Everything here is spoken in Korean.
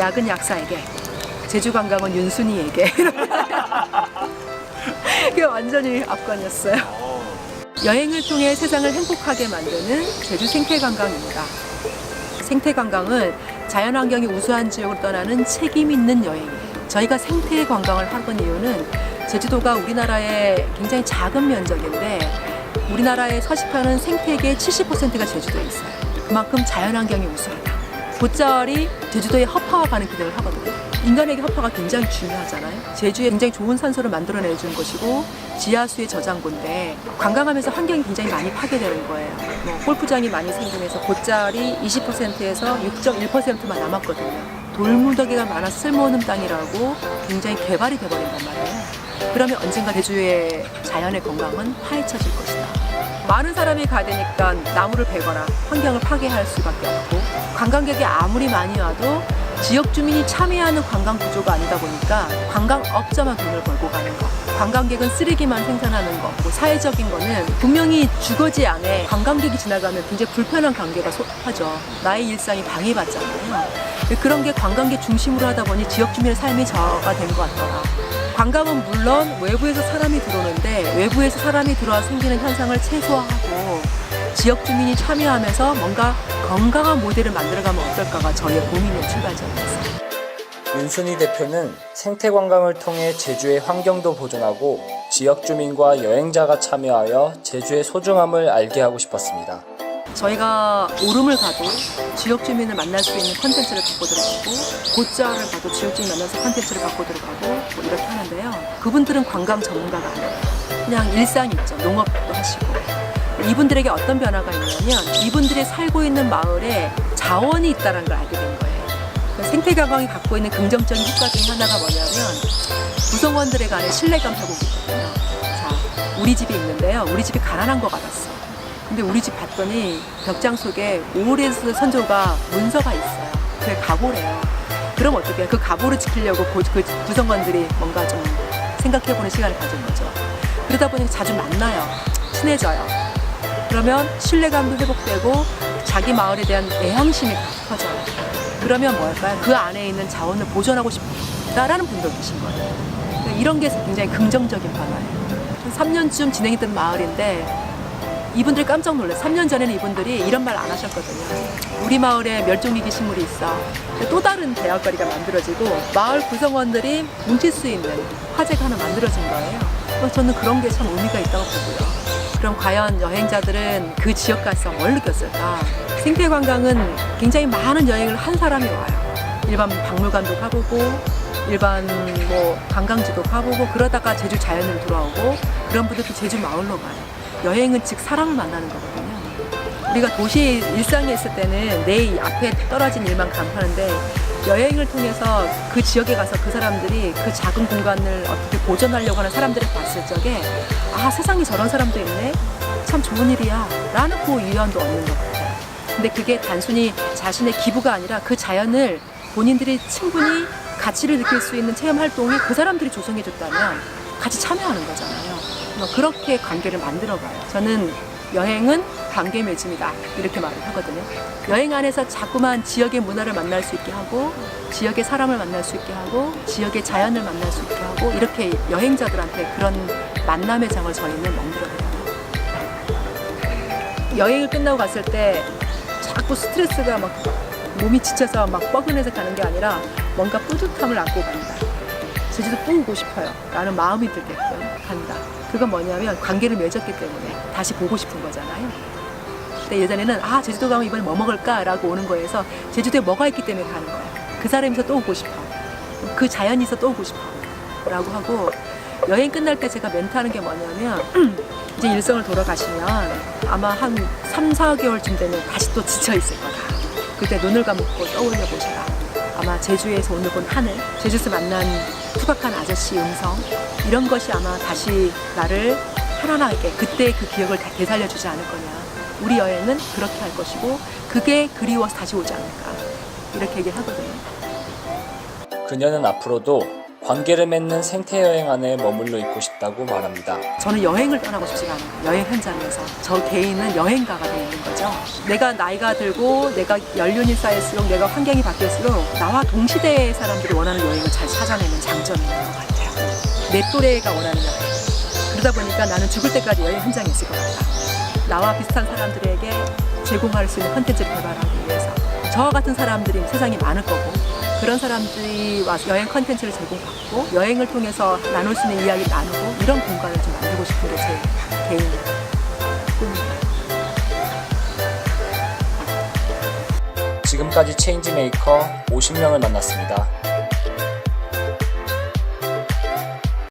약은 약사에게, 제주 관광은 윤순이에게. 그게 완전히 압권이었어요. 여행을 통해 세상을 행복하게 만드는 제주 생태관광입니다. 생태관광은 자연환경이 우수한 지역으로 떠나는 책임 있는 여행이에요. 저희가 생태관광을 하는 이유는 제주도가 우리나라의 굉장히 작은 면적인데 우리나라에 서식하는 생태계의 70%가 제주도에 있어요. 그만큼 자연환경이 우수하다. 곶자월이 제주도의 허파와 가는 기능을 하거든요. 인간에게 허파가 굉장히 중요하잖아요. 제주에 굉장히 좋은 산소를 만들어내주는 것이고 지하수의 저장고인데 관광하면서 환경이 굉장히 많이 파괴되는 거예요. 뭐 골프장이 많이 생기면서 곶자월이 20%에서 6.1%만 남았거든요. 돌무더기가 많아 쓸모없는 땅이라고 굉장히 개발이 돼버린단 말이에요. 그러면 언젠가 제주의 자연의 건강은 파헤쳐질 것이다. 많은 사람이 가야 되니까 나무를 베거나 환경을 파괴할 수밖에 없고 관광객이 아무리 많이 와도 지역 주민이 참여하는 관광 구조가 아니다 보니까 관광업자만 돈을 벌고 가는 거. 관광객은 쓰레기만 생산하는 거. 뭐 사회적인 거는 분명히 주거지 안에 관광객이 지나가면 굉장히 불편한 관계가 속하죠. 나의 일상이 방해받잖아요. 그런 게 관광객 중심으로 하다 보니 지역 주민의 삶이 저가 된 것 같더라. 관광은 물론 외부에서 사람이 들어오는데 외부에서 사람이 들어와 생기는 현상을 최소화하고 지역 주민이 참여하면서 뭔가 건강한 모델을 만들어가면 어떨까가 저희의 고민의 출발점이었어요. 윤순희 대표는 생태 관광을 통해 제주의 환경도 보존하고 지역 주민과 여행자가 참여하여 제주의 소중함을 알게 하고 싶었습니다. 저희가 오름을 가도 지역 주민을 만날 수 있는 컨텐츠를 갖고 들어가고 고자를 가도 지역 주민 만나서 컨텐츠를 갖고 들어가고 뭐 이렇게 하는데요. 그분들은 관광 전문가가 아니에요. 그냥 일상이 있죠. 농업도 하시고. 이분들에게 어떤 변화가 있냐면 이분들이 살고 있는 마을에 자원이 있다는 걸 알게 된 거예요. 그 생태관광이 갖고 있는 긍정적인 효과 중에 하나가 뭐냐면 구성원들에 관한 신뢰감 회복이거든요. 자, 우리 집이 있는데요. 우리 집이 가난한 것 같았어. 근데 우리 집 봤더니 벽장 속에 오래서 선조가 문서가 있어요. 그게 가보래요. 그럼 어떻게 해요? 그 가보를 지키려고 고- 그 구성원들이 뭔가 좀 생각해보는 시간을 가진 거죠. 그러다 보니 자주 만나요. 친해져요. 그러면 신뢰감도 회복되고 자기 마을에 대한 애향심이 커져요. 그러면 뭘까요? 그 안에 있는 자원을 보존하고 싶다라는 분도 계신 거예요. 그러니까 이런 게 굉장히 긍정적인 변화예요. 한 3년쯤 진행했던 마을인데 이분들이 깜짝 놀랐어요. 3년 전에는 이분들이 이런 말 안 하셨거든요. 우리 마을에 멸종위기 식물이 있어. 또 다른 대학거리가 만들어지고 마을 구성원들이 뭉칠 수 있는 화제가 하나 만들어진 거예요. 그래서 저는 그런 게 참 의미가 있다고 보고요. 그럼 과연 여행자들은 그 지역 가서 뭘 느꼈을까? 생태 관광은 굉장히 많은 여행을 한 사람이 와요. 일반 박물관도 가보고 일반 뭐 관광지도 가보고 그러다가 제주 자연으로 돌아오고 그런 분들도 제주 마을로 가요. 여행은 즉 사람을 만나는 거거든요. 우리가 도시 일상에 있을 때는 내 앞에 떨어진 일만 간파하는데 여행을 통해서 그 지역에 가서 그 사람들이 그 작은 공간을 어떻게 보존하려고 하는 사람들을 봤을 적에 아 세상에 저런 사람도 있네. 참 좋은 일이야. 라는 그 위안도 얻는 것 같아요. 근데 그게 단순히 자신의 기부가 아니라 그 자연을 본인들이 충분히 가치를 느낄 수 있는 체험 활동이 그 사람들이 조성해 줬다면 같이 참여하는 거잖아요. 뭐 그렇게 관계를 만들어가요 저는 여행은 관계 맺음이다 이렇게 말을 하거든요. 여행 안에서 자꾸만 지역의 문화를 만날 수 있게 하고 지역의 사람을 만날 수 있게 하고 지역의 자연을 만날 수 있게 하고 이렇게 여행자들한테 그런 만남의 장을 저희는 만들어요. 여행을 끝나고 갔을 때 자꾸 스트레스가 막 몸이 지쳐서 막 뻐근해서 가는 게 아니라 뭔가 뿌듯함을 안고 간다. 제주도 또 오고 싶어요. 라는 마음이 들게끔 간다. 그건 뭐냐면 관계를 맺었기 때문에 다시 보고 싶은 거잖아요. 근데 예전에는 아 제주도 가면 이번에 뭐 먹을까 라고 오는 거에서 제주도에 뭐가 있기 때문에 가는 거야. 그 사람이 있어 또 오고 싶어. 그 자연이 있어 또 오고 싶어. 라고 하고 여행 끝날 때 제가 멘트 하는 게 뭐냐면 이제 일성을 돌아가시면 아마 한 3, 4개월쯤 되면 다시 또 지쳐 있을 거다. 그때 눈을 감고 떠올려 보시라. 아마 제주에서 오늘 본 하늘, 제주에서 만난 투박한 아저씨 음성 이런 것이 아마 다시 나를 편안하게 그때 그 기억을 다 되살려주지 않을 거냐. 우리 여행은 그렇게 할 것이고 그게 그리워서 다시 오지 않을까. 이렇게 얘기를 하거든요. 그녀는 앞으로도 관계를 맺는 생태 여행 안에 머물러 있고 싶다고 말합니다. 저는 여행을 떠나고 싶지가 않아요. 여행 현장에서. 저 개인은 여행가가 되어 있는 거죠. 내가 나이가 들고 내가 연륜이 쌓일수록 내가 환경이 바뀔수록 나와 동시대의 사람들이 원하는 여행을 잘 찾아내는 장점이 것 같아요. 내 또래가 원하는 여행. 그러다 보니까 나는 죽을 때까지 여행 현장에 있을 것 같다. 나와 비슷한 사람들에게 제공할 수 있는 컨텐츠를 개발하기 위해서 저와 같은 사람들이 세상에 많을 거고 그런 사람들이 와서 여행 컨텐츠를 제공받고 여행을 통해서 나눌 수 있는 이야기 나누고 이런 공간을 좀 만들고 싶은 게 제 개인 꿈입니다. 지금까지 체인지메이커 50명을 만났습니다.